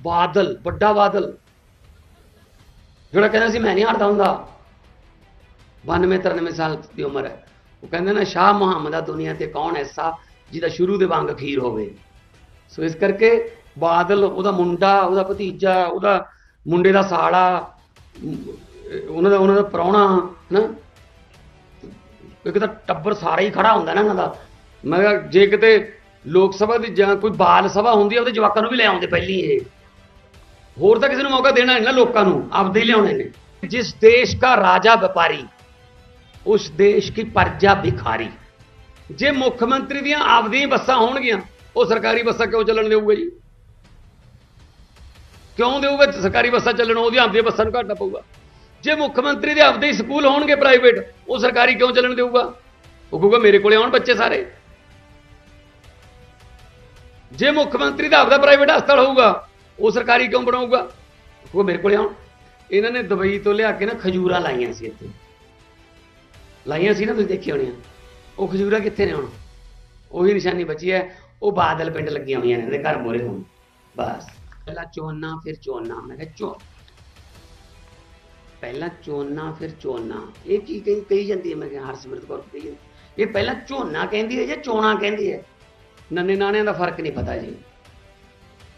ਬਾਦਲ, ਵੱਡਾ ਬਾਦਲ। ਜਿਹੜਾ ਕਹਿੰਦਾ ਸੀ, ਮੈਂ ਨਹੀਂ ਹਾਰਦਾ ਹੁੰਦਾ। 92 93 ਸਾਲ ਦੀ ਉਮਰ ਹੈ। ਉਹ ਕਹਿੰਦੇ ਨਾ, ਸ਼ਾਹ ਮੁਹੰਮਦ ਆ ਦੁਨੀਆ ਤੇ ਕੌਣ ਐਸਾ ਜਿਹਦਾ ਸ਼ੁਰੂ ਦੇ ਵਾਂਗ ਅਖੀਰ ਹੋਵੇ? ਸੋ ਇਸ ਕਰਕੇ ਬਾਦਲ, ਉਹਦਾ ਮੁੰਡਾ, ਉਹਦਾ ਭਤੀਜਾ, ਉਹਦਾ ਮੁੰਡੇ ਦਾ ਸਾਲਾ ਉਹਨਾਂ ਦਾ ਉਹਨਾਂ ਦਾ ਪ੍ਰਾਹੁਣਾ ਨਾ ਇੱਕ ਤਾਂ ਟੱਬਰ ਸਾਰਾ ਹੀ ਖੜਾ ਹੁੰਦਾ ਨਾ ਇਹਨਾਂ ਦਾ। ਮੈਂ ਕਿਹਾ, ਜੇ ਕਿਤੇ ਲੋਕ ਸਭਾ ਦੀ ਜਾਂ ਕੋਈ ਬਾਲ ਸਭਾ ਹੁੰਦੀ ਆ, ਉਹਦੇ ਜਵਾਕਾਂ ਨੂੰ ਵੀ ਲੈ ਆਉਂਦੇ ਪਹਿਲੀ ਇਹ। ਹੋਰ ਤਾਂ ਕਿਸੇ ਨੂੰ ਮੌਕਾ ਦੇਣਾ ਨਹੀਂ ਨਾ ਲੋਕਾਂ ਨੂੰ, ਆਪਦੇ ਲਿਆਉਣੇ ਨੇ। ਜਿਸ ਦੇਸ਼ ਦਾ ਰਾਜਾ ਵਪਾਰੀ, ਉਸ ਦੇਸ਼ ਦੀ ਪਰਜਾ ਭਿਖਾਰੀ। ਜੇ ਮੁੱਖ ਮੰਤਰੀ ਦੀਆਂ ਆਪਦੀਆਂ ਬੱਸਾਂ ਹੋਣਗੀਆਂ, ਉਹ ਸਰਕਾਰੀ ਬੱਸਾਂ ਕਿਉਂ ਚੱਲਣ ਦੇਊਗਾ ਜੀ? ਕਿਉਂ ਦੇਊਗਾ ਸਰਕਾਰੀ ਬੱਸਾਂ ਚੱਲਣ? ਉਹਦੀਆਂ ਆਪਦੀਆਂ ਬੱਸਾਂ ਨੂੰ ਘਾਟਾ ਪਊਗਾ। ਜੇ ਮੁੱਖ ਮੰਤਰੀ ਦੇ ਆਪਦੇ ਹੀ ਸਕੂਲ ਹੋਣਗੇ ਪ੍ਰਾਈਵੇਟ, ਉਹ ਸਰਕਾਰੀ ਕਿਉਂ ਚੱਲਣ ਦੇਊਗਾ? ਉਹ ਕਹੂਗਾ, ਮੇਰੇ ਕੋਲੇ ਆਉਣ ਬੱਚੇ ਸਾਰੇ। ਜੇ ਮੁੱਖ ਮੰਤਰੀ ਦਾ ਆਪਦਾ ਪ੍ਰਾਈਵੇਟ ਹਸਪਤਾਲ ਹੋਊਗਾ ਉਹ ਸਰਕਾਰੀ ਕਿਉਂ ਬਣਾਊਗਾ? ਉਹ ਮੇਰੇ ਕੋਲੇ ਆਉਣ। ਇਹਨਾਂ ਨੇ ਦੁਬਈ ਤੋਂ ਲਿਆ ਕੇ ਨਾ ਖਜੂਰਾਂ ਲਾਈਆਂ ਸੀ ਇੱਥੇ। ਲਾਈਆਂ ਸੀ ਨਾ ਤੁਸੀਂ ਦੇਖੀ ਹੋਣੀਆਂ। ਉਹ ਖਜੂਰਾਂ ਕਿੱਥੇ ਨੇ ਹੁਣ? ਉਹੀ ਨਿਸ਼ਾਨੀ ਬਚੀ ਹੈ। ਉਹ ਬਾਦਲ ਪਿੰਡ ਲੱਗੀਆਂ ਹੋਈਆਂ ਨੇ, ਇਹਦੇ ਘਰ ਮੋਰੇ ਹੁਣ। ਬਸ। ਪਹਿਲਾਂ ਚੋਨਾ, ਫਿਰ ਚੋਨਾ। ਮੈਂ ਕਿਹਾ ਚੋ ਪਹਿਲਾਂ ਚੋਨਾ, ਫਿਰ ਚੋਨਾ। ਇਹ ਕੀ ਕਹੀ ਕਹੀ ਜਾਂਦੀ ਹੈ? ਮੈਂ ਕਿਹਾ ਹਰਸਿਮਰਤ ਕੌਰ ਕਹੀ ਜਾਂਦੀ। ਇਹ ਪਹਿਲਾਂ ਝੋਨਾ ਕਹਿੰਦੀ ਹੈ ਜਾਂ ਚੋਣਾ ਕਹਿੰਦੀ ਹੈ? ਨੰਨੇ ਨਾਣਿਆਂ ਦਾ ਫ਼ਰਕ ਨਹੀਂ ਪਤਾ ਜੀ।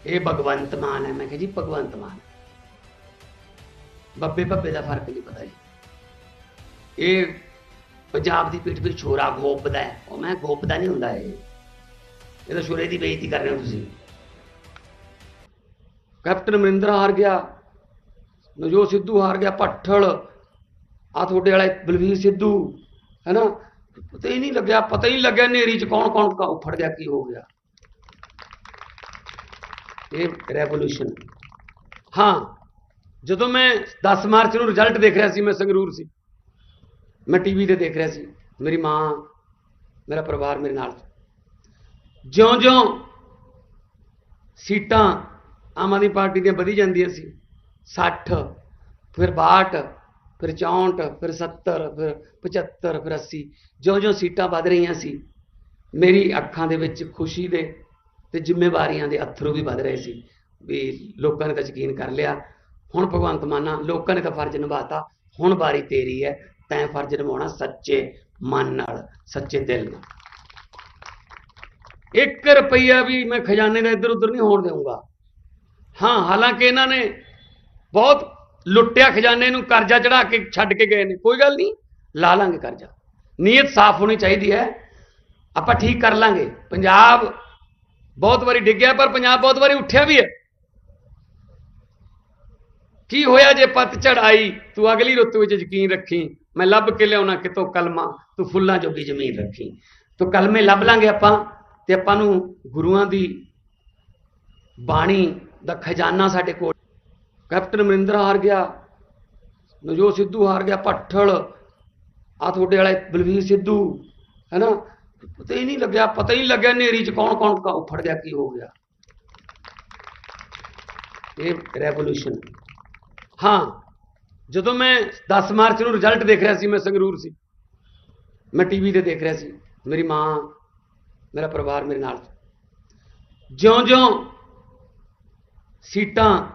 ਇਹ ਭਗਵੰਤ ਮਾਨ ਹੈ। ਮੈਂ ਕਿਹਾ ਜੀ, ਭਗਵੰਤ ਮਾਨ। ਬੱਬੇ ਬੱਬੇ ਦਾ ਫ਼ਰਕ ਨਹੀਂ ਪਤਾ ਜੀ। ਇਹ ਪੰਜਾਬ ਦੀ ਪਿੱਠ 'ਤੇ ਛੋਰਾ ਗੋਪਦਾ ਹੈ। ਉਹ ਮੈਂ ਗੋਪਦਾ ਨਹੀਂ ਹੁੰਦਾ ਇਹ। ਇਹ ਤਾਂ ਛੋਰੇ ਦੀ ਬੇਇੱਜ਼ਤੀ ਕਰ ਰਹੇ ਹੋ ਤੁਸੀਂ। ਕੈਪਟਨ ਅਮਰਿੰਦਰ ਹਾਰ ਗਿਆ ਨਵਜੋਤ ਸਿੱਧੂ ਹਾਰ ਗਿਆ, ਭੱਠਲ। ਆ ਤੁਹਾਡੇ ਵਾਲੇ ਬਲਵੀਰ ਸਿੱਧੂ ਹੈਨਾ ਪਤਾ ਹੀ ਨਹੀਂ ਲੱਗਿਆ, ਪਤਾ ਹੀ ਨਹੀਂ ਲੱਗਿਆ ਨੇਰੀ ਚ ਕੌਣ ਕੌਣ ਫੜ ਗਿਆ, ਕੀ ਹੋ ਗਿਆ। ਇਹ ਰੈਵੋਲੂਸ਼ਨ ਹਾਂ, ਜਦੋਂ ਮੈਂ 10 ਮਾਰਚ ਨੂੰ ਰਿਜ਼ਲਟ ਦੇਖ ਰਿਹਾ ਸੀ, ਮੈਂ ਸੰਗਰੂਰ ਸੀ। ਮੈਂ ਟੀਵੀ ਤੇ ਦੇਖ ਰਿਹਾ ਸੀ। ਮੇਰੀ ਮਾਂ, ਮੇਰਾ ਪਰਿਵਾਰ ਮੇਰੇ ਨਾਲ ਜਿਉਂ-ਜਿਉਂ ਸੀਟਾਂ ਆਮ ਆਦਮੀ ਪਾਰਟੀ ਦੀਆਂ ਵਧੀ ਜਾਂਦੀਆਂ ਸੀ। 60 ਫਿਰ 62 ਫਿਰ 64 ਫਿਰ 70 ਫਿਰ 75 ਫਿਰ 80 ਜਿਉਂ-ਜਿਉਂ ਸੀਟਾਂ ਵਧ ਰਹੀਆਂ ਸੀ, ਮੇਰੀ ਅੱਖਾਂ ਦੇ ਵਿੱਚ ਖੁਸ਼ੀ ਦੇ ਤੇ ਜ਼ਿੰਮੇਵਾਰੀਆਂ ਦੇ ਅਥਰੂ ਵੀ ਵੱਧ ਰਹੇ ਸੀ, ਵੀ ਲੋਕਾਂ ਨੇ ਤਾਂ ਯਕੀਨ ਕਰ ਲਿਆ। ਹੁਣ ਭਗਵੰਤ ਮਾਨਾ ਲੋਕਾਂ ਨੇ ਤਾਂ ਫਰਜ਼ ਨਿਭਾਤਾ, ਹੁਣ ਵਾਰੀ ਤੇਰੀ ਹੈ, ਤੈਂ ਫਰਜ਼ ਨਿਭਾਉਣਾ ਸੱਚੇ ਮਨ ਨਾਲ, ਸੱਚੇ ਦਿਲ ਨਾਲ। 1 ਰੁਪਈਆ ਵੀ ਮੈਂ ਖਜ਼ਾਨੇ ਦਾ ਇੱਧਰ ਉੱਧਰ ਨਹੀਂ ਹੋਣ ਦੇਵਾਂਗਾ ਹਾਂ, ਹਾਲਾਂਕਿ ਇਹਨਾਂ ਨੇ ਬਹੁਤ ਲੁੱਟਿਆ ਖਜ਼ਾਨੇ ਨੂੰ, ਕਰਜ਼ਾ ਚੜਾ ਕੇ ਛੱਡ ਕੇ ਗਏ ਨੇ। ਕੋਈ ਗੱਲ ਨਹੀਂ, ਲਾ ਲਾਂਗੇ ਕਰਜ਼ਾ। ਨੀਅਤ ਸਾਫ਼ ਹੋਣੀ ਚਾਹੀਦੀ ਹੈ। ਆਪਾਂ ਠੀਕ ਕਰ ਲਾਂਗੇ। ਪੰਜਾਬ ਬਹੁਤ ਵਾਰੀ ਡਿੱਗਿਆ, ਪਰ ਪੰਜਾਬ ਬਹੁਤ ਵਾਰੀ ਉੱਠਿਆ ਵੀ ਹੈ। ਕੀ ਹੋਇਆ ਜੇ ਪੱਤ ਚੜਾਈ ਤੂੰ ਅਗਲੀ ਰੁੱਤ ਵਿੱਚ ਯਕੀਨ ਰੱਖੀ, ਮੈਂ ਲੱਭ ਕੇ ਲਿਆਉਣਾ ਕਿਤੋਂ ਕਲਮਾ? ਤੂੰ ਫੁੱਲਾਂ ਜੋਗੀ ਜ਼ਮੀਨ ਰੱਖੀ। ਤੂੰ ਕਲਮੇ ਲੱਭ ਲਾਂਗੇ ਆਪਾਂ, ਤੇ ਆਪਾਂ ਨੂੰ ਗੁਰੂਆਂ ਦੀ ਬਾਣੀ ਦਾ ਖਜ਼ਾਨਾ ਸਾਡੇ ਕੋਲ। ਕੈਪਟਨ ਅਮਰਿੰਦਰ ਹਾਰ ਗਿਆ ਨਵਜੋਤ ਸਿੱਧੂ ਹਾਰ ਗਿਆ, ਭੱਠਲ ਆ ਤੁਹਾਡੇ ਵਾਲੇ ਬਲਵੀਰ ਸਿੱਧੂ, ਹੈਨਾ? ਪਤਾ ਹੀ ਨਹੀਂ ਲੱਗਿਆ, ਪਤਾ ਹੀ ਨਹੀਂ ਲੱਗਿਆ ਨੇਰੀ ਚ ਕੌਣ ਕੌਣ ਕਾ ਉਫੜ ਗਿਆ, ਕੀ ਹੋ ਗਿਆ। ਇਹ ਰੈਵੋਲੂਸ਼ਨ ਹਾਂ, ਜਦੋਂ ਮੈਂ 10 ਮਾਰਚ ਨੂੰ ਰਿਜ਼ਲਟ ਦੇਖ ਰਿਹਾ ਸੀ, ਮੈਂ ਸੰਗਰੂਰ ਸੀ। ਮੈਂ ਟੀਵੀ ਤੇ ਦੇਖ ਰਿਹਾ ਸੀ, ਮੇਰੀ ਮਾਂ, ਮੇਰਾ ਪਰਿਵਾਰ ਮੇਰੇ ਨਾਲ। ਜਿਉਂ-ਜਿਉਂ ਸੀਟਾਂ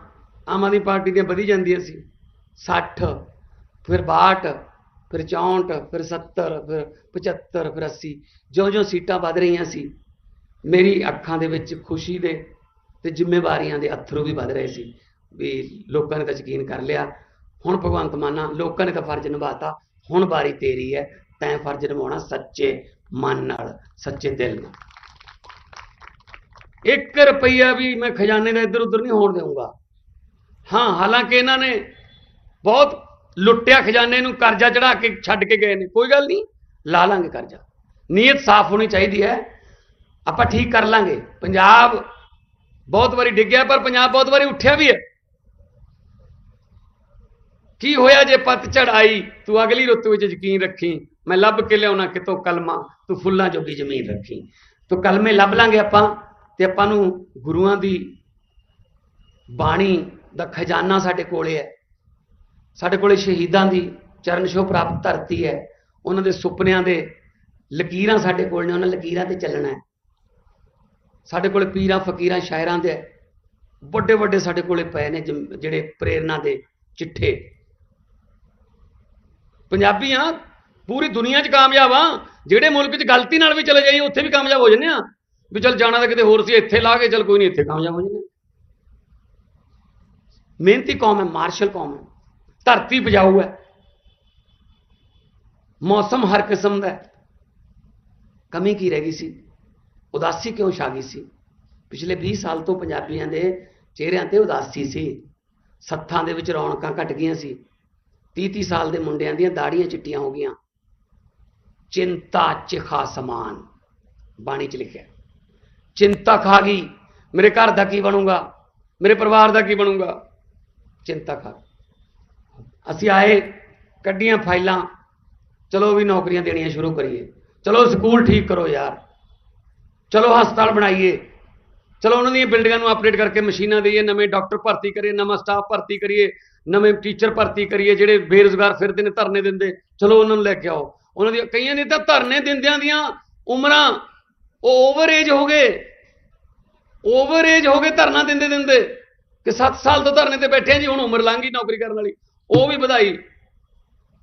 ਆਮ ਆਦਮੀ ਪਾਰਟੀ ਦੀਆਂ ਵਧੀ ਜਾਂਦੀਆਂ ਸੀ 60 ਫਿਰ 62 ਫਿਰ 64 ਫਿਰ 70 ਫਿਰ 75 ਫਿਰ 80 ਜਿਉਂ-ਜਿਉਂ ਸੀਟਾਂ ਵੱਧ ਰਹੀਆਂ ਸੀ, ਮੇਰੀ ਅੱਖਾਂ ਦੇ ਵਿੱਚ ਖੁਸ਼ੀ ਦੇ ਤੇ ਜ਼ਿੰਮੇਵਾਰੀਆਂ ਦੇ ਅਥਰੂ ਵੀ ਵੱਧ ਰਹੇ ਸੀ ਵੀ ਲੋਕਾਂ ਨੇ ਤਾਂ ਯਕੀਨ ਕਰ ਲਿਆ, ਹੁਣ ਭਗਵੰਤ ਮਾਨਾ ਲੋਕਾਂ ਨੇ ਤਾਂ ਫਰਜ਼ ਨਿਭਾਤਾ, ਹੁਣ ਵਾਰੀ ਤੇਰੀ ਹੈ, ਤੈਂ ਫਰਜ਼ ਨਿਭਾਉਣਾ ਸੱਚੇ ਮਨ ਨਾਲ, ਸੱਚੇ ਦਿਲ ਨਾਲ। 1 ਰੁਪਈਆ ਵੀ ਮੈਂ ਖਜ਼ਾਨੇ ਦਾ ਇੱਧਰ ਉੱਧਰ ਨਹੀਂ ਹੋਣ ਦੇਵਾਂਗਾ ਹਾਂ, ਹਾਲਾਂਕਿ ਇਹਨਾਂ ਨੇ ਬਹੁਤ ਲੁੱਟਿਆ ਖਜ਼ਾਨੇ ਨੂੰ ਕਰਜ਼ਾ ਚੜਾ ਕੇ ਛੱਡ ਕੇ ਗਏ ਨੇ। ਕੋਈ ਗੱਲ ਨਹੀਂ, ਲਾ ਲਾਂਗੇ ਕਰਜ਼ਾ। ਨੀਅਤ ਸਾਫ਼ ਹੋਣੀ ਚਾਹੀਦੀ ਹੈ। ਆਪਾਂ ਠੀਕ ਕਰ ਲਾਂਗੇ। ਪੰਜਾਬ ਬਹੁਤ ਵਾਰੀ ਡਿੱਗਿਆ, ਪਰ ਪੰਜਾਬ ਬਹੁਤ ਵਾਰੀ ਉੱਠਿਆ ਵੀ ਹੈ। ਕੀ ਹੋਇਆ ਜੇ ਪਤਝੜ ਆਈ? ਤੂੰ ਅਗਲੀ ਰੁੱਤ ਵਿੱਚ ਯਕੀਨ ਰੱਖੀ। ਮੈਂ ਲੱਭ ਕੇ ਲਿਆਉਣਾ ਕਿਤੋਂ ਕਲਮਾ? ਤੂੰ ਫੁੱਲਾਂ ਜੋਗੀ ਜ਼ਮੀਨ ਰੱਖੀ। ਤੂੰ ਕਲਮੇ ਲੱਭ ਲਾਂਗੇ ਆਪਾਂ ਤੇ ਆਪਾਂ ਨੂੰ ਗੁਰੂਆਂ ਦੀ ਬਾਣੀ ਦਾ ਖਜ਼ਾਨਾ ਸਾਡੇ ਕੋਲੇ ਹੈ। ਸਾਡੇ ਕੋਲੇ ਸ਼ਹੀਦਾਂ ਦੀ ਚਰਨ ਛੋਹ ਪ੍ਰਾਪਤ ਧਰਤੀ ਹੈ। ਉਹਨਾਂ ਦੇ ਸੁਪਨਿਆਂ ਦੇ ਲਕੀਰਾਂ ਸਾਡੇ ਕੋਲ ਨੇ, ਉਹਨਾਂ ਲਕੀਰਾਂ ਤੇ ਚੱਲਣਾ ਹੈ। ਸਾਡੇ ਕੋਲੇ ਪੀਰਾਂ, ਫਕੀਰਾਂ, ਸ਼ਾਇਰਾਂ ਦੇ ਵੱਡੇ ਵੱਡੇ ਸਾਡੇ ਕੋਲੇ ਪਏ ਨੇ ਜਿਹੜੇ ਪ੍ਰੇਰਣਾ ਦੇ ਚਿੱਠੇ। ਪੰਜਾਬੀ ਆ ਪੂਰੀ ਦੁਨੀਆ 'ਚ ਕਾਮਯਾਬ ਆ ਜਿਹੜੇ ਮੁਲਕ 'ਚ ਗਲਤੀ ਨਾਲ ਵੀ ਚਲੇ ਜਾਈਏ, ਉੱਥੇ ਵੀ ਕਾਮਯਾਬ ਹੋ ਜੰਨੇ ਆ ਵੀ ਚਲ ਜਾਣਾ ਤਾਂ ਕਿਤੇ ਹੋਰ ਸੀ, ਇੱਥੇ ਲਾ ਕੇ ਚਲ ਕੋਈ ਨਹੀਂ, ਇੱਥੇ ਕਾਮਯਾਬ ਹੋ ਜੰਨੇ ਮਿਹਨਤੀ ਕੌਮ ਹੈ, ਮਾਰਸ਼ਲ ਕੌਮ ਹੈ। ਧਰਤੀ ਬਜਾਊ ਹੈ। ਮੌਸਮ ਹਰ ਕਿਸਮ ਦਾ ਹੈ। ਕਮੀ ਕੀ ਰਹਿ ਗਈ ਸੀ? ਉਦਾਸੀ ਕਿਉਂ ਛਾ ਗਈ ਸੀ? ਪਿਛਲੇ 20 ਸਾਲ ਤੋਂ ਪੰਜਾਬੀਆਂ ਦੇ ਚਿਹਰਿਆਂ ਤੇ ਉਦਾਸੀ ਸੀ। ਸੱਥਾਂ ਦੇ ਵਿੱਚ ਰੌਣਕਾਂ ਘਟ ਗਈਆਂ ਸੀ। 30-30 ਸਾਲ ਦੇ ਮੁੰਡਿਆਂ ਦੀਆਂ ਦਾੜੀਆਂ ਚਿੱਟੀਆਂ ਹੋ ਗਈਆਂ। ਚਿੰਤਾ ਚਿਖਾ ਸਮਾਨ, ਬਾਣੀ 'ਚ ਲਿਖਿਆ। ਚਿੰਤਾ ਖਾ ਗਈ। ਮੇਰੇ ਘਰ ਦਾ ਕੀ ਬਣੂਗਾ? ਮੇਰੇ ਪਰਿਵਾਰ ਦਾ ਕੀ ਬਣੂਗਾ? ਚਿੰਤਾ ਖਾ ਅਸੀਂ ਆਏ, ਕੱਢੀਆਂ ਫਾਈਲਾਂ, ਚਲੋ ਵੀ ਨੌਕਰੀਆਂ ਦੇਣੀਆਂ ਸ਼ੁਰੂ ਕਰੀਏ। ਚਲੋ ਸਕੂਲ ਠੀਕ ਕਰੋ ਯਾਰ। ਚਲੋ ਹਸਪਤਾਲ ਬਣਾਈਏ। ਚਲੋ ਉਹਨਾਂ ਦੀਆਂ ਬਿਲਡਿੰਗਾਂ ਨੂੰ ਅਪਡੇਟ ਕਰਕੇ ਮਸ਼ੀਨਾਂ ਦੇਈਏ, ਨਵੇਂ ਡਾਕਟਰ ਭਰਤੀ ਕਰੀਏ, ਨਵਾਂ ਸਟਾਫ ਭਰਤੀ ਕਰੀਏ, ਨਵੇਂ ਟੀਚਰ ਭਰਤੀ ਕਰੀਏ, ਜਿਹੜੇ ਬੇਰੁਜ਼ਗਾਰ ਫਿਰਦੇ ਨੇ ਧਰਨੇ ਦਿੰਦੇ, ਚਲੋ ਉਹਨਾਂ ਨੂੰ ਲੈ ਕੇ ਆਓ। ਉਹਨਾਂ ਦੀਆਂ ਕਈਆਂ ਦੀ ਤਾਂ ਧਰਨੇ ਦਿੰਦਿਆਂ ਦੀਆਂ ਉਮਰਾਂ ਉਹ ਓਵਰ ਏਜ ਹੋ ਗਏ। ਓਵਰ ਏਜ ਹੋ ਗਏ ਧਰਨਾ ਦਿੰਦੇ ਦਿੰਦੇ। ਕਿ 7 ਸਾਲ ਤੋਂ ਧਰਨੇ ਤੇ ਬੈਠੇ ਆ ਜੀ, ਹੁਣ ਉਮਰ ਲੰਘ ਗਈ ਨੌਕਰੀ ਕਰਨ ਵਾਲੀ। ਉਹ ਵੀ ਵਧਾਈ।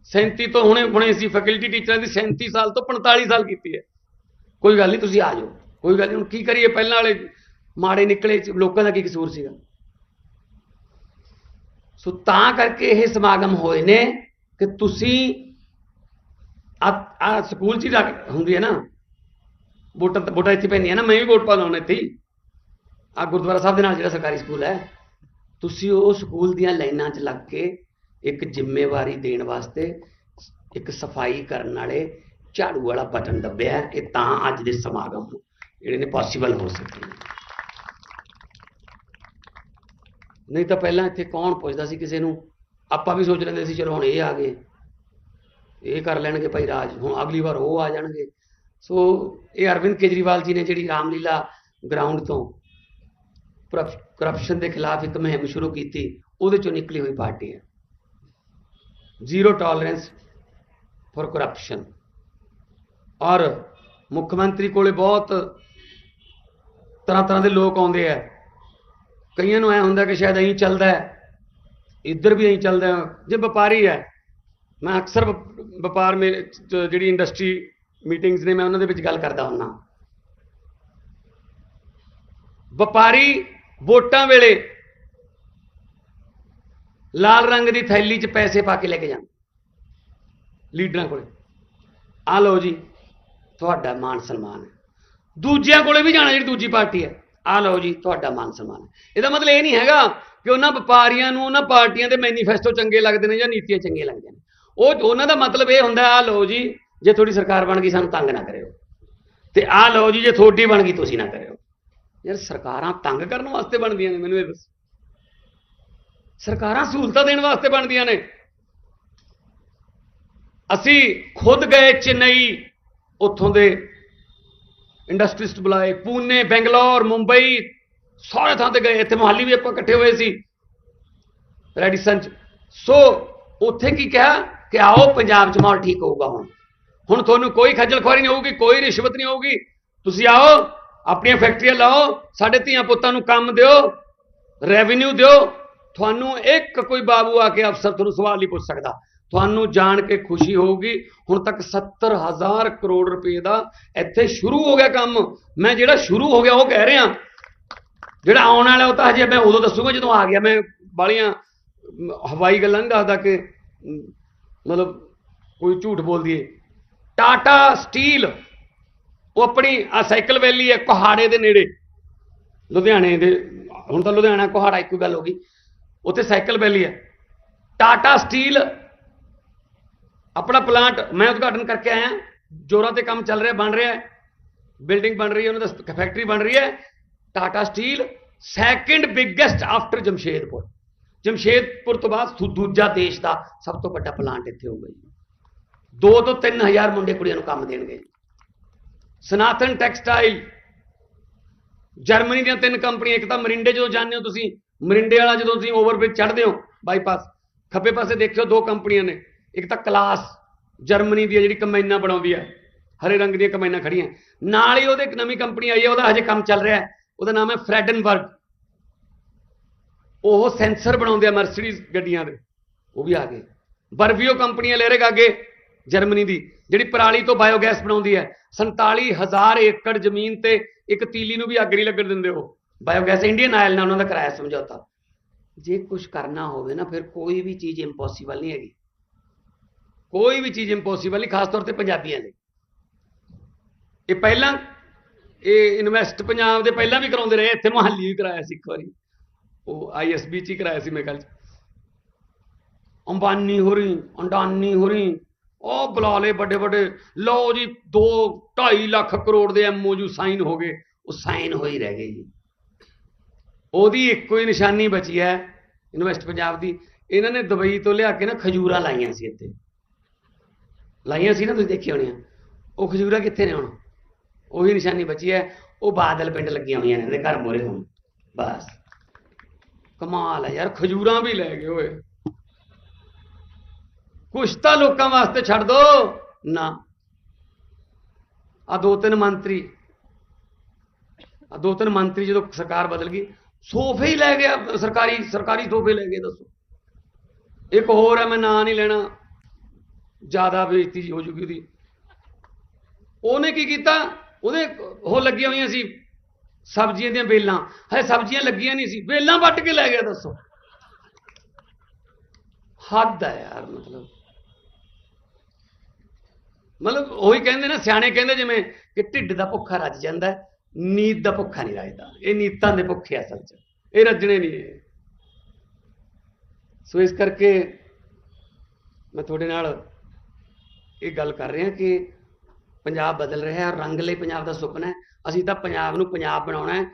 37 ਤੋਂ ਹੁਣੇ ਹੁਣੇ ਸੀ ਫੈਕਲਟੀ ਟੀਚਰਾਂ ਦੀ 37 ਸਾਲ ਤੋਂ 45 ਸਾਲ ਕੀਤੀ ਹੈ। ਕੋਈ ਗੱਲ ਨਹੀਂ, ਤੁਸੀਂ ਆ ਜਾਓ। ਕੋਈ ਗੱਲ ਨਹੀਂ, ਹੁਣ ਕੀ ਕਰੀਏ? ਪਹਿਲਾਂ ਵਾਲੇ ਮਾੜੇ ਨਿਕਲੇ, ਲੋਕਾਂ ਦਾ ਕੀ ਕਸੂਰ ਸੀਗਾ? ਸੋ ਤਾਂ ਕਰਕੇ ਇਹ ਸਮਾਗਮ ਹੋਏ ਨੇ ਕਿ ਤੁਸੀਂ ਆ ਸਕੂਲ 'ਚ ਹੀ ਰੱਖ- ਹੁੰਦੀ ਹੈ ਨਾ। ਵੋਟਾਂ ਵੋਟਾਂ ਇੱਥੇ ਪੈਂਦੀਆਂ ਨਾ। ਮੈਂ ਵੀ ਵੋਟ ਪਾ ਲਾਉਣਾ ਇੱਥੇ ਹੀ। ਆ ਗੁਰਦੁਆਰਾ ਸਾਹਿਬ ਦੇ ਨਾਲ ਜਿਹੜਾ ਸਰਕਾਰੀ ਸਕੂਲ ਹੈ, ਤੁਸੀਂ ਉਹ ਸਕੂਲ ਦੀਆਂ ਲਾਈਨਾਂ 'ਚ ਲੱਗ ਕੇ ਇੱਕ ਜ਼ਿੰਮੇਵਾਰੀ ਦੇਣ ਵਾਸਤੇ ਇੱਕ ਸਫ਼ਾਈ ਕਰਨ ਵਾਲੇ ਝਾੜੂ ਵਾਲਾ ਬਟਨ ਦੱਬਿਆ ਹੈ। ਇਹ ਤਾਂ ਅੱਜ ਦੇ ਸਮਾਗਮ ਜਿਹੜੇ ਨੇ ਪੋਸੀਬਲ ਹੋ ਸਕੇ। ਨਹੀਂ ਤਾਂ ਪਹਿਲਾਂ ਇੱਥੇ ਕੌਣ ਪੁੱਛਦਾ ਸੀ ਕਿਸੇ ਨੂੰ? ਆਪਾਂ ਵੀ ਸੋਚ ਲੈਂਦੇ ਸੀ, ਚਲੋ ਹੁਣ ਇਹ ਆ ਗਏ। ਇਹ ਕਰ ਲੈਣਗੇ ਭਾਈ ਰਾਜ। ਹੁਣ ਅਗਲੀ ਵਾਰ ਉਹ ਆ ਜਾਣਗੇ। ਸੋ ਇਹ ਅਰਵਿੰਦ ਕੇਜਰੀਵਾਲ ਜੀ ਨੇ ਜਿਹੜੀ ਰਾਮਲੀਲਾ ਗਰਾਊਂਡ ਤੋਂ ਕਰਪਸ਼ਨ ਦੇ ਖਿਲਾਫ ਇੱਕ ਮੁਹਿੰਮ ਸ਼ੁਰੂ ਕੀਤੀ, ਉਹਦੇ ਚੋਂ ਨਿਕਲੀ ਹੋਈ ਪਾਰਟੀ ਹੈ। ਜ਼ੀਰੋ ਟੋਲਰੈਂਸ ਫॉर ਕਰਪਸ਼ਨ ਔਰ ਮੁੱਖ ਮੰਤਰੀ ਕੋਲੇ ਬਹੁਤ ਤਰ੍ਹਾਂ ਤਰ੍ਹਾਂ ਦੇ ਲੋਕ ਆਉਂਦੇ ਆ। ਕਈਆਂ ਨੂੰ ਐ ਹੁੰਦਾ ਕਿ ਸ਼ਾਇਦ ਐਂ ਚੱਲਦਾ ਹੈ। ਇੱਧਰ ਵੀ ਐਂ ਚੱਲਦਾ ਜੇ ਵਪਾਰੀ ਹੈ, ਮੈਂ ਅਕਸਰ ਵਪ- ਵਪਾਰ ਮੇ ਜਿਹੜੀ ਇੰਡਸਟਰੀ ਮੀਟਿੰਗਸ ਨੇ, ਮੈਂ ਉਹਨਾਂ ਦੇ ਵਿੱਚ ਗੱਲ ਕਰਦਾ ਹੁੰਨਾ ਵਪਾਰੀ ਵੋਟਾਂ ਵੇਲੇ ਲਾਲ ਰੰਗ ਦੀ ਥੈਲੀ 'ਚ ਪੈਸੇ ਪਾ ਕੇ ਲੈ ਕੇ ਜਾਂਦੇ। ਲੀਡਰਾਂ ਕੋਲੇ। ਆ ਲਓ ਜੀ, ਤੁਹਾਡਾ ਮਾਨ ਸਨਮਾਨ ਹੈ। ਦੂਜਿਆਂ ਕੋਲੇ ਵੀ ਜਾਣਾ ਜਿਹੜੀ ਦੂਜੀ ਪਾਰਟੀ ਹੈ। ਆ ਲਓ ਜੀ, ਤੁਹਾਡਾ ਮਾਨ ਸਨਮਾਨ ਹੈ। ਇਹਦਾ ਮਤਲਬ ਇਹ ਨਹੀਂ ਹੈਗਾ ਕਿ ਉਹਨਾਂ ਵਪਾਰੀਆਂ ਨੂੰ ਉਹਨਾਂ ਪਾਰਟੀਆਂ ਦੇ ਮੈਨੀਫੈਸਟੋ ਚੰਗੇ ਲੱਗਦੇ ਨੇ ਜਾਂ ਨੀਤੀਆਂ ਚੰਗੀਆਂ ਲੱਗਦੀਆਂ ਨੇ। ਉਹ ਉਹਨਾਂ ਦਾ ਮਤਲਬ ਇਹ ਹੁੰਦਾ ਆ ਲਓ ਜੀ, ਜੇ ਤੁਹਾਡੀ ਸਰਕਾਰ ਬਣ ਗਈ, ਸਾਨੂੰ ਤੰਗ ਨਾ ਕਰਿਓ। ਤੇ ਆ ਲਓ ਜੀ, ਜੇ ਤੁਹਾਡੀ ਬਣ ਗਈ, ਤੁਸੀਂ ਨਾ ਕਰਿਓ। ਯਾਰ ਸਰਕਾਰਾਂ ਤੰਗ ਕਰਨ ਵਾਸਤੇ ਬਣਦੀਆਂ ਨੇ, ਮੈਨੂੰ ਇਹ ਦੱਸ। ਸਰਕਾਰਾਂ ਸਹੂਲਤਾਂ ਦੇਣ ਵਾਸਤੇ ਬਣਦੀਆਂ ਨੇ। ਅਸੀਂ ਖੁਦ ਗਏ ਚੇਨਈ, ਉੱਥੋਂ ਦੇ ਇੰਡਸਟਰੀਸਟ ਬੁਲਾਏ। ਪੂਨੇ, ਬੈਂਗਲੌਰ, ਮੁੰਬਈ, ਸਾਰੇ ਥਾਂ ਤੇ ਗਏ। ਇੱਥੇ ਮੋਹਾਲੀ ਵੀ ਆਪਾਂ ਇਕੱਠੇ ਹੋਏ ਸੀ, ਰੈਡੀਸਨ ਚ। ਸੋ ਉੱਥੇ ਕੀ ਕਿਹਾ? ਕਿ ਆਓ, ਪੰਜਾਬ ਚ ਮਾਹੌਲ ਠੀਕ ਹੋਊਗਾ ਹੁਣ। ਹੁਣ ਤੁਹਾਨੂੰ ਕੋਈ ਖੱਜਲ ਖੁਆਰੀ ਨਹੀਂ ਹੋਊਗੀ, ਕੋਈ ਰਿਸ਼ਵਤ ਨਹੀਂ ਹੋਊਗੀ। ਤੁਸੀਂ ਆਓ, ਆਪਣੀਆਂ ਫੈਕਟਰੀਆਂ ਲਾਓ, ਸਾਡੇ ਧੀਆਂ ਪੁੱਤਾਂ ਨੂੰ ਕੰਮ ਦਿਓ, ਰੈਵਨਿਊ ਦਿਓ ਤੁਹਾਨੂੰ ਇੱਕ ਕੋਈ ਬਾਬੂ ਆ ਕੇ ਅਫਸਰ ਤੁਹਾਨੂੰ ਸਵਾਲ ਨਹੀਂ ਪੁੱਛ ਸਕਦਾ। ਤੁਹਾਨੂੰ ਜਾਣ ਕੇ ਖੁਸ਼ੀ ਹੋਊਗੀ। ਹੁਣ ਤੱਕ 70000 ਕਰੋੜ ਰੁਪਏ ਦਾ ਇੱਥੇ ਸ਼ੁਰੂ ਹੋ ਗਿਆ ਕੰਮ। ਮੈਂ ਜਿਹੜਾ ਸ਼ੁਰੂ ਹੋ ਗਿਆ, ਉਹ ਕਹਿ ਰਿਹਾ। ਜਿਹੜਾ ਆਉਣ ਵਾਲਾ, ਉਹ ਤਾਂ ਹਜੇ ਮੈਂ ਉਦੋਂ ਦੱਸੂਗਾ ਜਦੋਂ ਆ ਗਿਆ। ਮੈਂ ਬਾਲੀਆਂ ਹਵਾਈ ਗੱਲਾਂ ਨਹੀਂ ਦੱਸਦਾ ਕਿ, ਮਤਲਬ ਕੋਈ ਝੂਠ ਬੋਲ ਦਈਏ। ਟਾਟਾ ਸਟੀਲ, ਉਹ ਆਪਣੀ ਆ ਸਾਈਕਲ ਵੈਲੀ ਹੈ, ਕੋਹਾੜੇ ਦੇ ਨੇੜੇ। ਲੁਧਿਆਣੇ ਦੇ, ਹੁਣ ਤਾਂ ਲੁਧਿਆਣਾ ਕੋਹਾੜਾ ਇੱਕੋ ਗੱਲ ਹੋ ਗਈ। ਉੱਥੇ ਸਾਈਕਲ ਵੈਲੀ ਹੈ ਟਾਟਾ ਸਟੀਲ ਆਪਣਾ ਪਲਾਂਟ ਮੈਂ ਉਦਘਾਟਨ ਕਰਕੇ ਆਇਆ। ਜੋਰਾਂ ਤੇ ਕੰਮ ਚੱਲ ਰਿਹਾ, ਬਣ ਰਿਹਾ ਹੈ। ਬਿਲਡਿੰਗ ਬਣ ਰਹੀ ਹੈ, ਉਹਨਾਂ ਦਾ ਫੈਕਟਰੀ ਬਣ ਰਹੀ ਹੈ। Tata steel second biggest after Jamshedpur. Jamshedpur ਤੋਂ ਬਾਅਦ ਦੂ- ਦੂਜਾ ਦੇਸ਼ ਦਾ ਸਭ ਤੋਂ ਵੱਡਾ ਪਲਾਂਟ ਇੱਥੇ ਹੋਊਗਾ ਜੀ। 2 ਤੋਂ 3000 ਮੁੰਡੇ ਕੁੜੀਆਂ ਨੂੰ ਕੰਮ ਦੇਣਗੇ। ਸਨਾਤਨ ਟੈਕਸਟਾਈਲ, ਜਰਮਨੀ ਦੀਆਂ ਤਿੰਨ ਕੰਪਨੀਆਂ, ਇੱਕ ਤਾਂ ਮਰਿੰਡੇ ਜਦੋਂ ਜਾਂਦੇ ਹੋ ਤੁਸੀਂ ਮਰਿੰਡੇ ਵਾਲਾ ਜਦੋਂ ਤੁਸੀਂ ਓਵਰਬ੍ਰਿਜ ਚੜ੍ਹਦੇ ਹੋ ਬਾਈਪਾਸ ਖੱਬੇ ਪਾਸੇ ਦੇਖਿਓ ਦੋ ਕੰਪਨੀਆਂ ਨੇ, ਇੱਕ ਤਾਂ ਕਲਾਸ, ਜਰਮਨੀ ਦੀ ਹੈ ਜਿਹੜੀ ਕੰਬਾਈਨਾਂ ਬਣਾਉਂਦੀ ਹੈ ਹਰੇ ਰੰਗ ਦੀਆਂ ਕੰਬਾਈਨਾਂ ਖੜੀਆਂ ਨਾਲ ਹੀ ਉਹਦੇ ਇੱਕ ਨਵੀਂ ਕੰਪਨੀ ਆਈ ਹੈ ਉਹਦਾ ਹਜੇ ਕੰਮ ਚੱਲ ਰਿਹਾ ਹੈ, ਉਹਦਾ ਨਾਮ ਹੈ ਫਰੈਡਨਬਰਗ ਉਹ ਸੈਂਸਰ ਬਣਾਉਂਦੇ ਆ ਮਰਸੀਡੀਜ਼ ਗੱਡੀਆਂ ਦੇ, ਉਹ ਵੀ ਆ ਗਏ। ਬਰਵੀਓ ਕੰਪਨੀਆਂ ਲੈ ਰਹੇਗਾ ਅੱਗੇ, ਜਰਮਨੀ ਦੀ, ਜਿਹੜੀ ਪਰਾਲੀ ਤੋਂ ਬਾਇਓਗੈਸ ਬਣਾਉਂਦੀ ਹੈ 47000 ਏਕੜ ਜ਼ਮੀਨ ਤੇ ਇੱਕ ਤੀਲੀ ਨੂੰ ਵੀ ਅੱਗ ਨਹੀਂ ਲੱਗਣ ਦਿੰਦੇ ਉਹ। ਬਾਇਓਗੈਸ ਇੰਡੀਅਨ ਆਇਲ ਨਾਲ ਉਹਨਾਂ ਦਾ ਕਰਾਇਆ ਸਮਝੌਤਾ। ਜੇ ਕੁਝ ਕਰਨਾ ਹੋਵੇ ਨਾ, ਫਿਰ ਕੋਈ ਵੀ ਚੀਜ਼ ਇੰਪੋਸੀਬਲ ਨਹੀਂ ਹੈਗੀ। ਕੋਈ ਵੀ ਚੀਜ਼ ਇੰਪੋਸੀਬਲ ਨਹੀਂ, ਖਾਸ ਤੌਰ ਤੇ ਪੰਜਾਬੀਆਂ ਲਈ। ਇਹ ਪਹਿਲਾਂ, ਇਹ ਇਨਵੈਸਟ ਪੰਜਾਬ ਦੇ ਪਹਿਲਾਂ ਵੀ ਕਰਾਉਂਦੇ ਰਹੇ, ਇੱਥੇ ਮੁਹੱਲੀ ਵੀ ਕਰਾਇਆ ਸੀ ਇੱਕ ਵਾਰੀ। ਉਹ ਆਈਐਸਬੀ ਚ ਹੀ ਕਰਾਇਆ ਸੀ ਮੇਰੇ ਖਿਆਲ ਚ ਅੰਬਾਨੀ ਹੋਰੀ, ਅੰਡਾਨੀ ਹੋਰੀ, ਉਹ ਬੁਲਾ ਲਏ ਵੱਡੇ ਵੱਡੇ। ਲਓ ਜੀ 2 2.5 ਲੱਖ ਕਰੋੜ ਦੇ ਐਮਓਯੂ ਸਾਈਨ ਹੋ ਗਏ, ਉਹ ਸਾਈਨ ਹੋਈ ਰਹਿ ਗਏ ਜੀ। ਉਹਦੀ ਇੱਕੋ ਹੀ ਨਿਸ਼ਾਨੀ ਬਚੀ ਹੈ ਇਨਵੈਸਟ ਪੰਜਾਬ ਦੀ। ਇਹਨਾਂ ਨੇ ਦੁਬਈ ਤੋਂ ਲਿਆ ਕੇ ਨਾ ਖਜੂਰਾਂ ਲਾਈਆਂ ਸੀ ਇੱਥੇ। ਲਾਈਆਂ ਸੀ ਨਾ, ਤੁਸੀਂ ਦੇਖੀ ਹੋਣੀਆਂ ਉਹ ਖਜੂਰਾਂ ਕਿੱਥੇ ਨੇ ਹੁਣ? ਉਹੀ ਨਿਸ਼ਾਨੀ ਬਚੀ ਹੈ। ਉਹ ਬਾਦਲ ਪਿੰਡ ਲੱਗੀਆਂ ਹੋਈਆਂ ਨੇ, ਇਹਦੇ ਘਰ ਮੋਰੇ ਹੁਣ। ਬਸ। ਕਮਾਲ ਹੈ ਯਾਰ, ਖਜੂਰਾਂ ਵੀ ਲੈ ਗਏ, ਓਏ। ਕੁਛ ਤਾਂ ਲੋਕਾਂ ਵਾਸਤੇ ਛੱਡ ਦੋ। ਨਾ। ਆ ਦੋ ਤਿੰਨ ਮੰਤਰੀ। ਆ ਦੋ ਤਿੰਨ ਮੰਤਰੀ ਜਦੋਂ ਸਰਕਾਰ ਬਦਲ ਗਈ ਸੋਫੇ ਹੀ ਲੈ ਗਿਆ, ਸਰਕਾਰੀ ਸਰਕਾਰੀ ਸੋਫੇ ਲੈ ਗਏ, ਦੱਸੋ। ਇੱਕ ਹੋਰ ਹੈ, ਮੈਂ ਨਾਂ ਨਹੀਂ ਲੈਣਾ। ਜ਼ਿਆਦਾ ਬੇਇੱਜ਼ਤੀ ਹੋ ਜੂਗੀ ਉਹਦੀ। ਉਹਨੇ ਕੀ ਕੀਤਾ? ਉਹਦੇ ਉਹ ਲੱਗੀਆਂ ਹੋਈਆਂ ਸੀ ਸਬਜ਼ੀਆਂ ਦੀਆਂ ਬੇਲਾਂ। ਹੈ ਸਬਜ਼ੀਆਂ ਲੱਗੀਆਂ ਨਹੀਂ ਸੀ। ਬੇਲਾਂ ਵੱਟ ਕੇ ਲੈ ਗਿਆ, ਦੱਸੋ। ਹੱਦ ਹੈ ਯਾਰ, ਮਤਲਬ। ਮਤਲਬ ਉਹੀ ਕਹਿੰਦੇ ਨਾ, ਸਿਆਣੇ ਕਹਿੰਦੇ ਜਿਵੇਂ ਕਿ ਢਿੱਡ ਦਾ ਭੁੱਖਾ ਰੱਜ ਜਾਂਦਾ ਨੀਤ ਦਾ ਭੁੱਖਾ ਨਹੀਂ ਰਾਜਦਾ। ਇਹ ਨੀਤਾਂ ਦੇ ਭੁੱਖੇ ਆ ਸੱਚ। ਇਹ ਰੱਜਣੇ ਨਹੀਂ ਸੋ ਇਸ ਕਰਕੇ ਮੈਂ ਤੁਹਾਡੇ ਨਾਲ ਇਹ ਗੱਲ ਕਰ ਰਿਹਾ ਕਿ ਪੰਜਾਬ ਬਦਲ ਰਿਹਾ ਹੈ, ਰੰਗ ਲਈ ਪੰਜਾਬ ਦਾ ਸੁਪਨਾ ਹੈ। ਅਸੀਂ ਤਾਂ ਪੰਜਾਬ ਨੂੰ ਪੰਜਾਬ ਬਣਾਉਣਾ ਹੈ।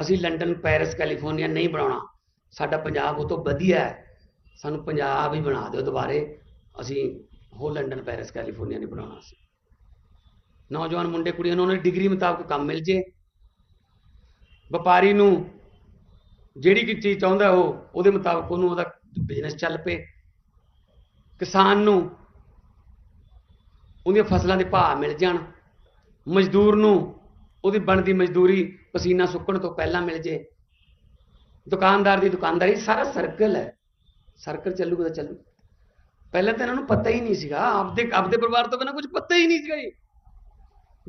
ਅਸੀਂ ਲੰਡਨ, ਪੈਰਿਸ, ਕੈਲੀਫੋਰਨੀਆ ਨਹੀਂ ਬਣਾਉਣਾ। ਸਾਡਾ ਪੰਜਾਬ ਉਹ ਤੋਂ ਵਧੀਆ ਹੈ। ਸਾਨੂੰ ਪੰਜਾਬ ਹੀ ਬਣਾ ਦਿਓ ਦੁਬਾਰੇ। ਅਸੀਂ ਹੋ ਲੰਡਨ, ਪੈਰਿਸ, ਕੈਲੀਫੋਰਨੀਆ ਨਹੀਂ ਬਣਾਉਣਾ ਸੀ ਨੌਜਵਾਨ ਮੁੰਡੇ ਕੁੜੀਆਂ ਨੂੰ ਉਹਨਾਂ ਦੀ ਡਿਗਰੀ ਮੁਤਾਬਕ ਕੰਮ ਮਿਲ ਜੇ। ਵਪਾਰੀ ਨੂੰ ਜਿਹੜੀ ਕੀ ਚੀਜ਼ ਚਾਹੁੰਦਾ ਉਹ, ਉਹਦੇ ਮੁਤਾਬਕ ਉਹਨੂੰ ਉਹਦਾ ਬਿਜ਼ਨਸ ਚੱਲ ਪਏ। ਕਿਸਾਨ ਨੂੰ ਉਹਦੀਆਂ ਫਸਲਾਂ ਦੇ ਭਾਅ ਮਿਲ ਜਾਣ। ਮਜ਼ਦੂਰ ਨੂੰ ਉਹਦੀ ਬਣਦੀ ਮਜ਼ਦੂਰੀ ਪਸੀਨਾ ਸੁੱਕਣ ਤੋਂ ਪਹਿਲਾਂ ਮਿਲ ਜੇ। ਦੁਕਾਨਦਾਰ ਦੀ ਦੁਕਾਨਦਾਰੀ ਸਾਰਾ ਸਰਕਲ ਹੈ। ਸਰਕਲ ਚੱਲੂਗਾ ਤਾਂ ਚੱਲੂ। ਪਹਿਲਾਂ ਤਾਂ ਇਹਨਾਂ ਨੂੰ ਪਤਾ ਹੀ ਨਹੀਂ ਸੀਗਾ। ਆਪਦੇ ਆਪਦੇ ਪਰਿਵਾਰ ਤੋਂ ਬਿਨਾਂ ਕੁਝ ਪਤਾ ਹੀ ਨਹੀਂ ਸੀਗਾ ਜੀ।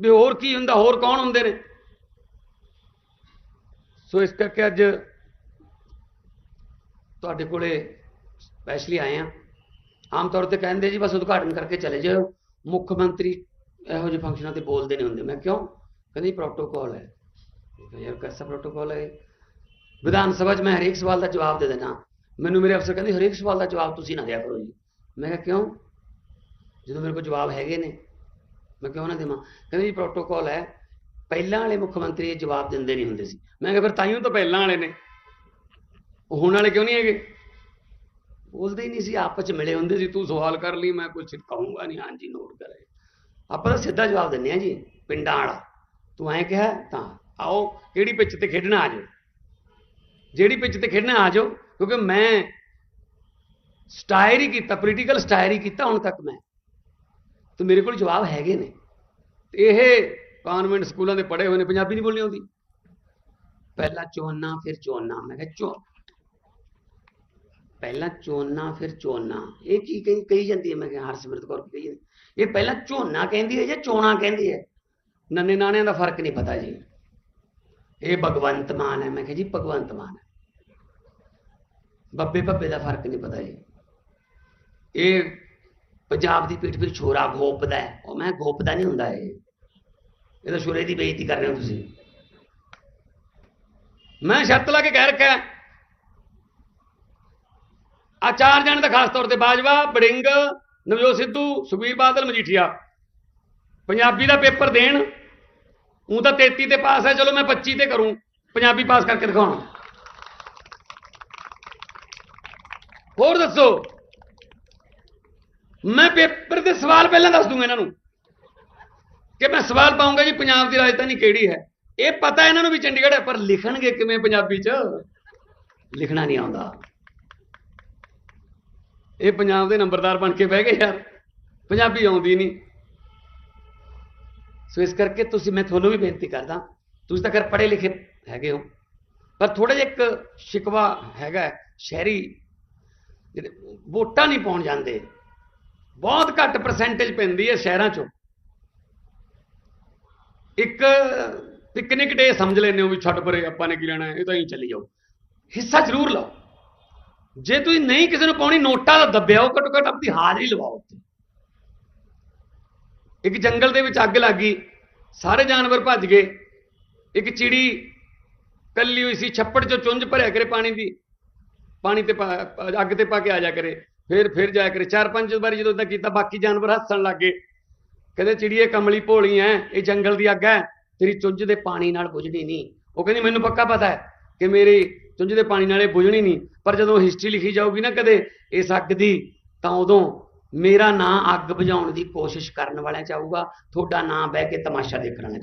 ਵੀ ਹੋਰ ਕੀ ਹੁੰਦਾ, ਹੋਰ ਕੌਣ ਹੁੰਦੇ ਨੇ? ਸੋ ਇਸ ਕਰਕੇ ਅੱਜ ਤੁਹਾਡੇ ਕੋਲੇ ਸਪੈਸ਼ਲੀ ਆਏ ਆ ਆਮ ਤੌਰ ਤੇ ਕਹਿੰਦੇ ਜੀ, ਬਸ ਉਦਘਾਟਨ ਕਰਕੇ ਚਲੇ ਜਾਓ ਮੁੱਖ ਮੰਤਰੀ ਇਹੋ ਜਿਹੇ ਫੰਕਸ਼ਨਾਂ ਤੇ ਬੋਲਦੇ ਨਹੀਂ ਹੁੰਦੇ। ਮੈਂ ਕਿਉਂ? ਕਹਿੰਦੇ ਪ੍ਰੋਟੋਕੋਲ ਹੈ। ਯਾਰ ਕੈਸਾ ਪ੍ਰੋਟੋਕਾਲ ਹੈ? ਵਿਧਾਨ ਸਭਾ 'ਚ ਮੈਂ ਹਰੇਕ ਸਵਾਲ ਦਾ ਜਵਾਬ ਦੇ ਦੇਣਾ ਮੈਨੂੰ ਮੇਰੇ ਅਫਸਰ ਕਹਿੰਦੇ, ਹਰੇਕ ਸਵਾਲ ਦਾ ਜਵਾਬ ਤੁਸੀਂ ਨਾ ਦਿਆ ਕਰੋ ਜੀ। ਮੈਂ ਕਿਹਾ, ਕਿਉਂ? ਜਦੋਂ ਮੇਰੇ ਕੋਲ ਜਵਾਬ ਹੈਗੇ ਨੇ ਮੈਂ ਕਿਉਂ ਨਾ ਦੇਵਾਂ ਕਹਿੰਦੇ ਜੀ ਪ੍ਰੋਟੋਕਾਲ ਹੈ, ਪਹਿਲਾਂ ਵਾਲੇ ਮੁੱਖ ਮੰਤਰੀ ਇਹ ਜਵਾਬ ਦਿੰਦੇ ਨਹੀਂ ਹੁੰਦੇ ਸੀ। ਮੈਂ ਕਿਹਾ ਫਿਰ ਤਾਈਓ ਤਾਂ ਪਹਿਲਾਂ ਵਾਲੇ ਨੇ। ਉਹ ਹੁਣ ਵਾਲੇ ਕਿਉਂ ਨਹੀਂ ਹੈਗੇ? ਬੋਲਦੇ ਹੀ ਨਹੀਂ ਸੀ, ਆਪਸ ਚ ਮਿਲੇ ਹੁੰਦੇ ਸੀ, ਤੂੰ ਸਵਾਲ ਕਰ ਲਈ, ਮੈਂ ਕੁਝ ਕਹੂੰਗਾ ਨਹੀਂ, ਹਾਂਜੀ ਨੋਟ ਕਰੇ। ਆਪਾਂ ਤਾਂ ਸਿੱਧਾ ਜਵਾਬ ਦਿੰਦੇ ਆ ਜੀ, ਪਿੰਡਾਂ ਵਾਲਾ। ਤੂੰ ਐਂ ਕਿਹਾ, ਤਾਂ ਆਓ, ਕਿਹੜੀ ਪਿੱਚ ਤੇ ਖੇਡਣਾ ਆ ਜਾਓ ਜਿਹੜੀ ਪਿੱਚ ਤੇ ਖੇਡਣਾ ਆ ਜਾਓ, ਕਿਉਂਕਿ ਮੈਂ ਸਟਾਇਰੀ ਕੀਤਾ ਪੋਲੀਟੀਕਲ ਸਟਾਇਰੀ ਕੀਤਾ ਹੁਣ ਤੱਕ ਮੈਂ। ਤੇ ਮੇਰੇ ਕੋਲ ਜਵਾਬ ਹੈਗੇ ਨੇ। ਤੇ ਇਹ ਕਨਵੈਂਟ ਸਕੂਲਾਂ ਦੇ ਪੜ੍ਹੇ ਹੋਏ ਨੇ, ਪੰਜਾਬੀ ਨਹੀਂ ਬੋਲਣੀ ਆਉਂਦੀ। ਪਹਿਲਾਂ ਚੋਨਾ ਫਿਰ ਚੋਨਾ ਮੈਂ ਕਿਹਾ ਚੋ ਪਹਿਲਾਂ ਚੋਨਾ ਫਿਰ ਚੋਨਾ ਇਹ ਕੀ ਕਹੀ ਕਹੀ ਜਾਂਦੀ ਹੈ? ਮੈਂ ਕਿਹਾ ਹਰਸਿਮਰਤ ਕੌਰ ਕਹੀ ਜਾਂਦੀ ਇਹ ਪਹਿਲਾਂ ਝੋਨਾ ਕਹਿੰਦੀ ਹੈ ਜਾਂ ਚੋਣਾ ਕਹਿੰਦੀ ਹੈ? ਨੰਨੇ ਨਾਣਿਆਂ ਦਾ ਫ਼ਰਕ ਨਹੀਂ ਪਤਾ ਜੀ। ਇਹ ਭਗਵੰਤ ਮਾਨ ਹੈ। ਮੈਂ ਕਿਹਾ ਜੀ, ਭਗਵੰਤ ਮਾਨ ਹੈ। ਬੱਬੇ ਭੱਬੇ ਦਾ ਫ਼ਰਕ ਨਹੀਂ ਪਤਾ ਜੀ। ਇਹ ਪੰਜਾਬ ਦੀ ਪੀਠ 'ਤੇ ਛੋਰਾ ਗੋਪਦਾ ਹੈ। ਉਹ ਮੈਂ ਗੋਪਦਾ ਨਹੀਂ ਹੁੰਦਾ ਇਹ। ਇਹ ਤਾਂ ਛੋਰੇ ਦੀ ਬੇਇੱਜ਼ਤੀ ਕਰ ਰਹੇ ਹੋ ਤੁਸੀਂ। ਮੈਂ ਸ਼ਰਤ ਲਾ ਕੇ ਕਹਿ ਰੱਖਿਆ। ਆ ਚਾਰ ਜਣ ਦਾ ਖਾਸ ਤੌਰ ਤੇ ਬਾਜਵਾ ਬੜਿੰਗ ਨਵਜੋਤ ਸਿੱਧੂ, ਸੁਖਬੀਰ ਬਾਦਲ, ਮਜੀਠੀਆ। ਪੰਜਾਬੀ ਦਾ ਪੇਪਰ ਦੇਣ। ਉਹ ਤਾਂ 33 ਤੇ ਪਾਸ ਹੈ, ਚਲੋ ਮੈਂ 25 ਤੇ ਕਰੂੰ। ਪੰਜਾਬੀ ਪਾਸ ਕਰਕੇ ਦਿਖਾਉਣਾ। ਹੋਰ ਦੱਸੋ। ਮੈਂ ਪੇਪਰ ਦੇ ਸਵਾਲ ਪਹਿਲਾਂ ਦੱਸ ਦੂੰਗਾ ਇਹਨਾਂ ਨੂੰ ਕਿ ਮੈਂ ਸਵਾਲ ਪਾਉਂਗਾ ਜੀ, ਪੰਜਾਬ ਦੀ ਰਾਜਧਾਨੀ ਕਿਹੜੀ ਹੈ? ਇਹ ਪਤਾ ਇਹਨਾਂ ਨੂੰ ਵੀ ਚੰਡੀਗੜ੍ਹ ਹੈ, ਪਰ ਲਿਖਣਗੇ ਕਿਵੇਂ ਪੰਜਾਬੀ 'ਚ? ਲਿਖਣਾ ਨਹੀਂ ਆਉਂਦਾ। ਇਹ ਪੰਜਾਬ ਦੇ ਨੰਬਰਦਾਰ ਬਣ ਕੇ ਬਹਿ ਗਏ ਯਾਰ। ਪੰਜਾਬੀ ਆਉਂਦੀ ਨਹੀਂ। ਸੋ ਇਸ ਕਰਕੇ ਤੁਸੀਂ, ਮੈਂ ਤੁਹਾਨੂੰ ਵੀ ਬੇਨਤੀ ਕਰਦਾ, ਤੁਸੀਂ ਤਾਂ ਖੈਰ ਪੜ੍ਹੇ ਲਿਖੇ ਹੈਗੇ ਹੋ, ਪਰ ਥੋੜਾ ਜਿਹਾ ਇੱਕ ਸ਼ਿਕਵਾ ਹੈਗਾ ਸ਼ਹਿਰੀ, ਜਿਹੜੇ ਵੋਟਾਂ ਨਹੀਂ ਪਾਉਣ ਜਾਂਦੇ। ਬਹੁਤ ਘੱਟ ਪਰਸੈਂਟੇਜ ਪੈਂਦੀ ਹੈ ਸ਼ਹਿਰਾਂ 'ਚੋਂ। ਇੱਕ ਪਿਕਨਿਕ ਡੇ ਸਮਝ ਲੈਂਦੇ ਹੋ ਵੀ ਛੱਡ ਪਰੇ ਆਪਾਂ ਨੇ ਕੀ ਲੈਣਾ ਇਹ ਤਾਂ ਹੀ ਚੱਲੀ ਜਾਓ। ਹਿੱਸਾ ਜ਼ਰੂਰ ਲਓ। ਜੇ ਤੁਸੀਂ ਨਹੀਂ ਕਿਸੇ ਨੂੰ ਪਾਉਣੀ, ਨੋਟਾਂ ਦਾ ਦੱਬਿਆਓ ਘੱਟੋ ਘੱਟ ਆਪਣੀ ਹਾਜ਼ਰੀ ਲਵਾਓ ਉੱਥੇ। ਇੱਕ ਜੰਗਲ ਦੇ ਵਿੱਚ ਅੱਗ ਲੱਗ ਗਈ, ਸਾਰੇ ਜਾਨਵਰ ਭੱਜ ਗਏ। ਇੱਕ ਚਿੜੀ ਕੱਲੀ ਹੋਈ ਸੀ, ਛੱਪੜ ਚੋਂ ਚੁੰਝ ਭਰਿਆ ਕਰੇ ਪਾਣੀ ਦੀ। ਪਾਣੀ ਤੇ ਪਾ- ਅੱਗ ਤੇ ਪਾ ਕੇ ਆ ਜਾ ਕਰੇ। ਫਿਰ ਫਿਰ ਜਾਇਆ ਕਰੇ। ਚਾਰ ਪੰਜ ਵਾਰੀ ਜਦੋਂ ਇਦਾਂ ਕੀਤਾ, ਬਾਕੀ ਜਾਨਵਰ ਹੱਸਣ ਲੱਗੇ ਕਹਿੰਦੇ, ਚਿੜੀਏ ਕਮਲੀ ਭੋਲੀ ਐ, ਇਹ ਜੰਗਲ ਦੀ ਅੱਗ ਐ, ਤੇਰੀ ਚੁੰਝ ਦੇ ਪਾਣੀ ਨਾਲ ਬੁਝਣੀ ਨਹੀਂ। ਉਹ ਕਹਿੰਦੀ, ਮੈਨੂੰ ਪੱਕਾ ਪਤਾ ਹੈ ਕਿ ਮੇਰੀ ਚੁੰਝ ਦੇ ਪਾਣੀ ਨਾਲ ਇਹ ਬੁਝਣੀ ਨਹੀਂ। ਪਰ ਜਦੋਂ ਹਿਸਟਰੀ ਲਿਖੀ ਜਾਊਗੀ ਨਾ ਕਦੇ, ਇਸ ਅੱਗ ਦੀ, ਤਾਂ ਉਦੋਂ ਮੇਰਾ ਨਾਂ ਅੱਗ ਬੁਝਾਉਣ ਦੀ ਕੋਸ਼ਿਸ਼ ਕਰਨ ਵਾਲਿਆਂ ਚਾਹੂਗਾ ਤੁਹਾਡਾ ਨਾਂ ਬਹਿ ਕੇ ਤਮਾਸ਼ਾ ਦੇਖਣਾ ਵਾਲਿਆਂ